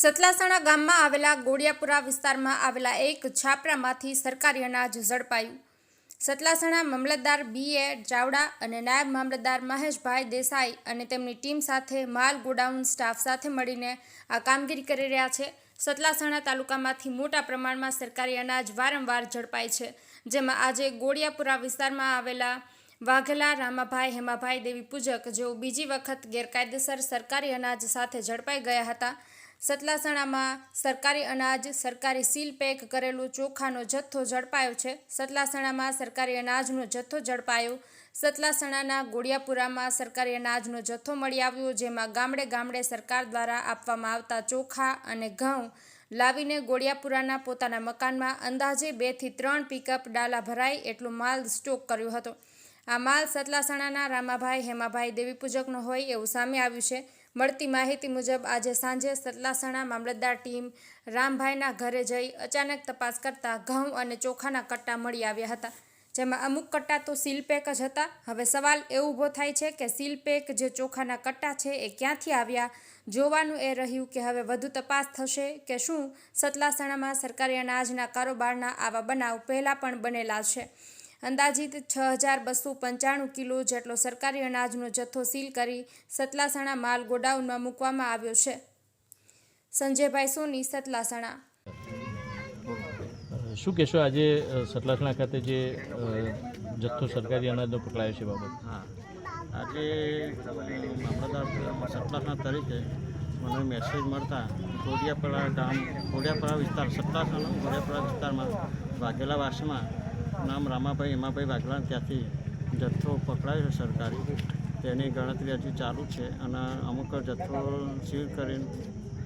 સતલાસણા ગામમાં આવેલા ગોડિયાપુરા વિસ્તારમાં આવેલા એક છાપરામાંથી સરકારી અનાજ ઝડપાયું. સતલાસણા મામલતદાર બી એ ચાવડા અને નાયબ મામલતદાર મહેશભાઈ દેસાઈ અને તેમની ટીમ સાથે માલ ગોડાઉન સ્ટાફ સાથે મળીને આ કામગીરી કરી રહ્યા છે. સતલાસણા તાલુકામાંથી મોટા પ્રમાણમાં સરકારી અનાજ વારંવાર ઝડપાય છે, જેમાં આજે ગોડિયાપુરા વિસ્તારમાં આવેલા વાઘેલા, રામાભાઈ, હેમાભાઈ દેવી પૂજક જેઓ બીજી વખત ગેરકાયદેસર સરકારી અનાજ સાથે ઝડપાઈ ગયા હતા. સતલાસણામાં સરકારી અનાજ, સરકારી સીલ પેક કરેલું ચોખાનો જથ્થો ઝડપાયો છે. સતલાસણામાં સરકારી અનાજનો જથ્થો ઝડપાયો. સતલાસણાના ગોડિયાપુરામાં સરકારી અનાજનો જથ્થો મળી આવ્યો, જેમાં ગામડે ગામડે સરકાર દ્વારા આપવામાં આવતા ચોખા અને ઘઉં લાવીને ગોડિયાપુરાના પોતાના મકાનમાં અંદાજે બેથી ત્રણ પિકઅપ ડાલા ભરાય એટલો માલ સ્ટોક કર્યો હતો. આ માલ સતલાસણાના રામાભાઈ, હેમાભાઈ દેવીપૂજકનો હોય એવું સામે આવ્યું છે. મળતી માહિતી મુજબ આજે સાંજે સતલાસણા મામલતદાર ટીમ રામભાઈના ઘરે જઈ અચાનક તપાસ કરતા ઘઉં અને ચોખાના કટ્ટા મળી આવ્યા હતા. જેમાં અમુક કટ્ટા તો સીલ જ હતા. હવે સવાલ એ ઊભો થાય છે કે સીલ જે ચોખાના કટ્ટા છે એ ક્યાંથી આવ્યા? જોવાનું એ રહ્યું કે હવે વધુ તપાસ થશે કે શું સતલાસણામાં સરકારી અનાજના કારોબારના આવા બનાવ પહેલાં પણ બનેલા છે. અંદાજિત છ હજાર બસો પંચાણું કિલો જેટલો સરકારી અનાજનો જથ્થો સીલ કરી સતલાસણા માલ ગોડાઉનમાં મૂકવામાં આવ્યો છે. સંજયભાઈ સોની સતલાસણા. શું કહેશો આજે સતલાસણા ખાતે જે જથ્થો સરકારી અનાજનો પકડાયો છે બાબત? હા. આજે મામલતદાર સત્તાસના તરીકે મને મેસેજ મળતા કોડિયાપરા ગામ કોડિયાપરા વિસ્તાર સત્તાસના કોડિયાપરા વિસ્તારમાં વાઘેલા વાસમાં નામ રામાભાઈ હેમાભાઈ વાઘલા ત્યાંથી જથ્થો પકડાયો છે સરકારી. તેની ગણતરી હજી ચાલુ છે અને અમુક જથ્થો સીલ કરીને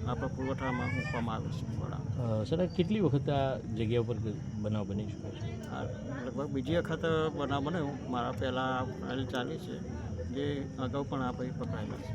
આપણા પુરવઠામાં મૂકવામાં આવે છે વડા. સર કેટલી વખત આ જગ્યા ઉપર બનાવ બની ચૂક્યો છે? લગભગ બીજી વખત બનાવ બન્યો. મારા પહેલાં ફાઇલ ચાલી છે. જે અગાઉ પણ આ ભાઈ પકડાયેલા છે.